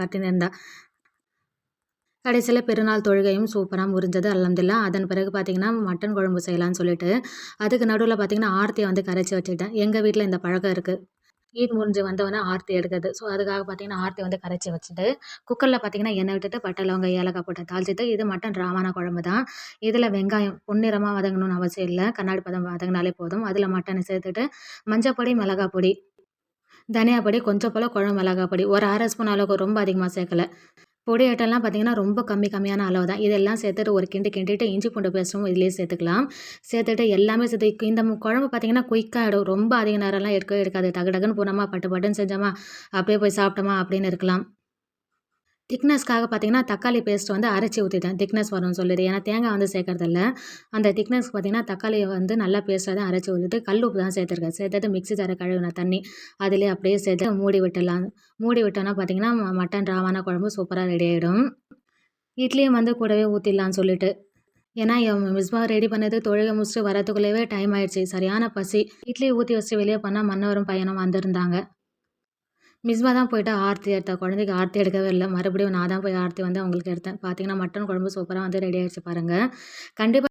காட்டினிருந்தா கடைசியில் பெருநாள் தொழுகையும் சூப்பராக முறிஞ்சது அலமதுல்லா அதன் பிறகு பார்த்திங்கன்னா மட்டன் குழம்பு செய்யலாம்னு சொல்லிட்டு அதுக்கு நடுவில் பார்த்திங்கன்னா ஆர்த்தியை வந்து கரைச்சி வச்சுக்கிட்டேன். எங்கள் வீட்டில் இந்த பழக்கம் இருக்குது ஈத் முடிஞ்சு வந்தவொடனே ஆர்த்தி எடுக்கிறது. ஸோ அதுக்காக பார்த்திங்கன்னா ஆர்த்தி வந்து கரைச்சி வச்சுட்டு குக்கரில் பார்த்திங்கன்னா எண்ணெய் விட்டுட்டு பட்டை லவங்க ஏலக்காய் போட்டு தாளிச்சிட்டு இது மட்டன் ராமான குழம்பு தான். இதில் வெங்காயம் பொன்னிறமாக வதங்கணும்னு அவசியம் இல்லை. கண்ணாடி பதம் வதங்கினாலே போதும். அதில் மட்டனை சேர்த்துட்டு மஞ்சப்பொடி மிளகாய் பொடி தனியா பொடி கொஞ்சம் போல் குழம்பு மிளகாய் பொடி ஒரு அரை ஸ்பூன் அளவுக்கு ரொம்ப அதிகமாக சேர்க்கல. பொடி ஐட்டம்லாம் பார்த்திங்கன்னா ரொம்ப கம்மி கம்மியான அளவு தான் இதெல்லாம் சேர்த்துட்டு ஒரு கிண்டு கிண்டிட்டு இஞ்சி பூண்டு பேஸ்ட்டும் இதிலே சேர்த்துக்கலாம். சேர்த்துட்டு எல்லாமே சேர்த்து இந்த குழம்பு பார்த்திங்கன்னா குயிக்காக ஆகிடும் ரொம்ப அதிக நேரம்லாம் எடுக்கவே எடுக்காது. டக்கு டக்குன்னு போனோமா பட்டு பட்டுன்னு செஞ்சோமா அப்படியே போய் சாப்பிட்டோமா அப்படின்னு இருக்கலாம். திக்னஸ்க்காக பார்த்தீங்கன்னா தக்காளி பேஸ்ட் வந்து அரைச்சி ஊற்றிட்டேன் திக்னஸ் வரும்னு சொல்லிட்டு. ஏன்னா தேங்காய் வந்து சேர்க்குறதில்ல. அந்த திக்னஸ் பார்த்தீங்கன்னா தக்காளியை வந்து நல்லா பேஸ்ட்டாக தான் அரைச்சி ஊற்றிட்டு கல் உப்பு தான் சேர்த்துருக்கேன். சேர்த்துட்டு மிக்ஸி ஜாரை கழுவின தண்ணி அதிலே அப்படியே சேர்த்து மூடி விட்டுடலாம். மூடி விட்டோன்னா பார்த்தீங்கன்னா மட்டன் ராவான குழம்பு சூப்பராக ரெடி ஆகிடும் இட்லியும் வந்து கூடவே ஊற்றிடலான்னு சொல்லிட்டு. ஏன்னா என் மிஸ்பா ரெடி பண்ணது தொழுகை முடிச்சுட்டு வரதுக்குள்ளேயே டைம் ஆயிடுச்சு. சரியான பசி. இட்லி ஊற்றி வச்சு வெளியே பண்ணால் மன்னவரும் பையனும் வந்திருந்தாங்க. மிஸ்மா தான் போயிட்டு ஆர்த்தி எடுத்தா. குழந்தைக்கு ஆர்த்தி எடுக்கவே இல்லை. மறுபடியும் நான் தான் போய் ஆர்த்தி வந்து அவங்களுக்கு எடுத்தேன். பார்த்தீங்கன்னா மட்டன் குழம்பு சூப்பராக வந்து ரெடி ஆகிடுச்சு பாருங்கள் கண்டிப்பாக